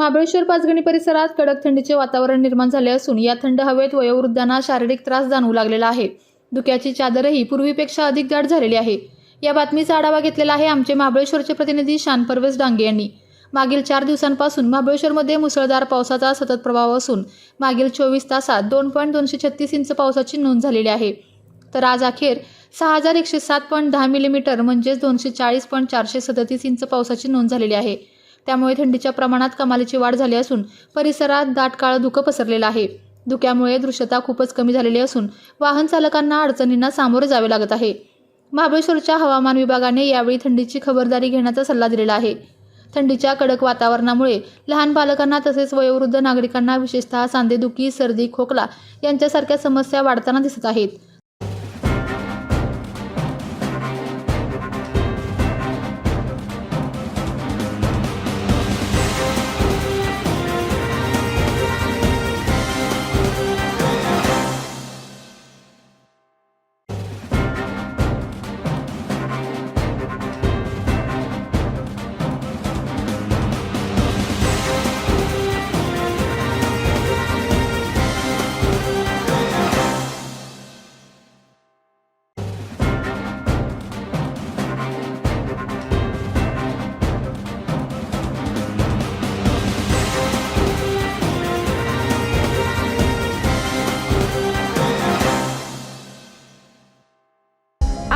महाबळेश्वर पाचगणी परिसरात कडक थंडीचे वातावरण निर्माण झाले असून या थंड हवेत वयोवृद्धांना शारीरिक त्रास जाणवू लागलेला आहे. धुक्याची चादरही पूर्वीपेक्षा अधिक दाट झालेली आहे. या बातमीचा आढावा घेतलेला आहे आमचे महाबळेश्वरचे प्रतिनिधी शान परवेज डांगे यांनी. मागील चार दिवसांपासून महाबळेश्वरमध्ये मुसळधार पावसाचा सतत प्रभाव असून मागील चोवीस तासात दोन पॉईंट दोनशे छत्तीस इंच पावसाची नोंद झालेली आहे. तर आज अखेर सहा हजार एकशे सात पॉईंट दहा मिलीमीटर म्हणजेच दोनशे चाळीस पॉईंट चारशे सदतीस इंच पावसाची नोंद झालेली आहे. त्यामुळे थंडीच्या प्रमाणात कमालीची वाढ झाली असून परिसरात दाट काळं धुकं पसरलेलं आहे. धुक्यामुळे दृश्यता खूपच कमी झालेली असून वाहन चालकांना अडचणींना सामोरे जावे लागत आहे. महाबळेश्वरच्या हवामान विभागाने यावेळी थंडीची खबरदारी घेण्याचा सल्ला दिलेला आहे. थंडीच्या कडक वातावरणामुळे लहान बालकांना तसेच वयोवृद्ध नागरिकांना विशेषतः सांधेदुखी सर्दी खोकला यांच्यासारख्या समस्या वाढताना दिसत आहेत.